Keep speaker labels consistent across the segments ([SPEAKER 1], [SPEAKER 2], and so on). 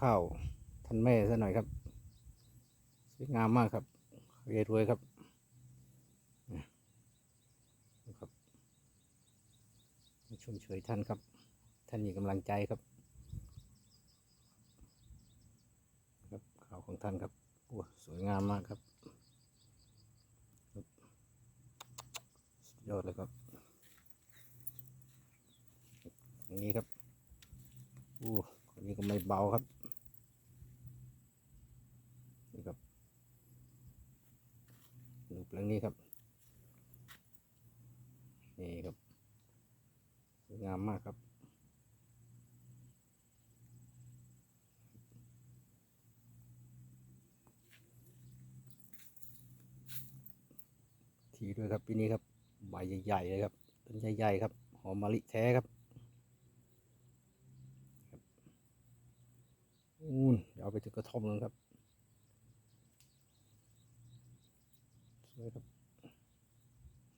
[SPEAKER 1] ข้าวท่านแม่ซะหน่อยครับสวยงามมากครับเรียรวยครับนะครับมาชมเชยท่านครับ ท่านมีกำลังใจครับ ครับข่าวของท่านครับโอ้สวยงามมากครับยอดเลยครับอย่างนี้ครับโอ้คนนี้ก็ไม่เบาครับนี่ครับ รูปเรื่องนี้ครับ นี่ครับสวยงามมากครับ ทีด้วยครับปีนี้ครับ ใบใหญ่ๆเลยครับ ต้นใหญ่ๆครับ หอมมะลิแท้ครับครับนู่นเดี๋ยวเอาไปถึงกระท่อมเลยครับ เลยครับ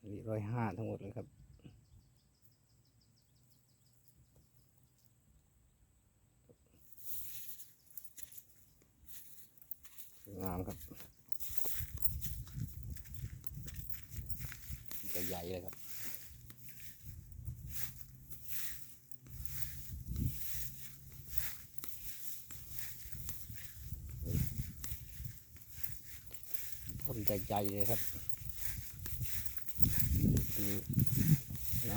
[SPEAKER 1] นี่ร้อยห้าทั้งหมดเลยครับ งามครับใหญ่เลยครับ ต้นใหญ่ๆเลยครับดู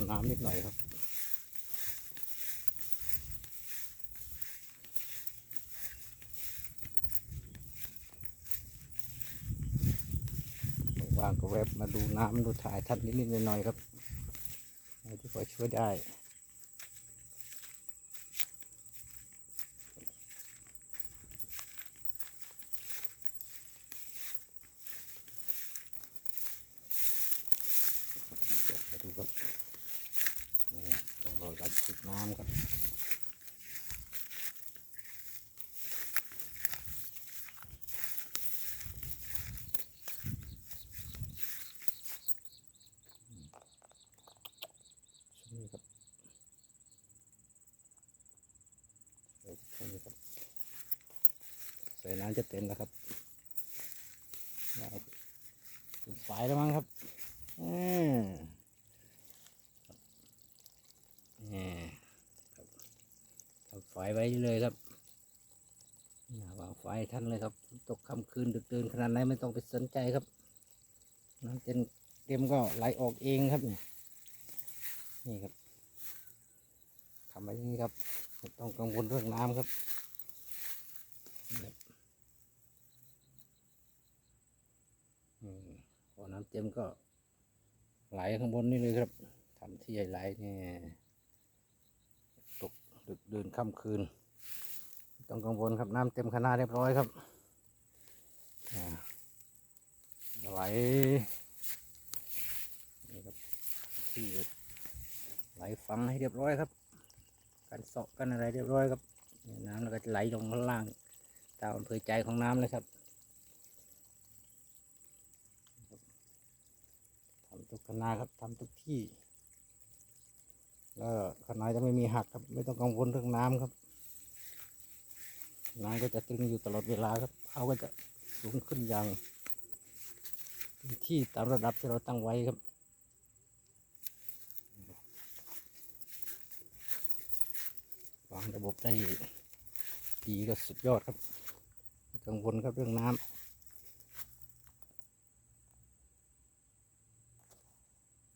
[SPEAKER 1] น้ำนิดหน่อยครับว่างก็แวบมาดูน้ำดูถ่ายท่านนิดๆหน่อยๆครับที่พอช่วยได้ เดี๋ยวไปดูครับนี่ต้องรอการฉีด น้ำครับช่วงนี้ครับใส่ช่วงนี้ครับใส่น้ำจะเต็มแล้วครับเป็นสายแล้วมั้งครับอืม นี่ครับ ทำไฟไว้เลยครับอย่วางไฟให้ท่านเลยครับ ตกค่ำคืนดึกดื่นขนาดไหนไม่ต้องไปสนใจครับน้ำเต็มเต็มก็ไหลออกเองครับนี่นี่ครับทำไว้ย่างนี้ครับไม่ต้องกังวลเรื่องน้ำครับนี่พอน้ำเต็มก็ไหลข้างบนนี่เลยครับทำที่ใหญ่ไหลๆนี่ตก ดึกดื่นค่ำคืน ต้องกังวลครับน้ำเต็มคณะเรียบร้อยครับไหลนี่ครับที่ไหลฟังให้เรียบร้อยครับกันเสาะกันอะไรเรียบร้อยครับ น้ำแล้วก็จะไหลลงข้างล่างตามอำเภอใจของน้ำเลยครับทำทุกคณะครับทำทุกที่ แล้วขนาดจะไม่มีหักครับ ไม่ต้องกังวลเรื่องน้ำครับ น้ำก็จะตึงอยู่ตลอดเวลาครับเขาก็จะสูงขึ้นอย่างที่ตามระดับที่เราตั้งไว้ครับวางระบบได้ดีก็สุดยอดครับกังวลครับเรื่องน้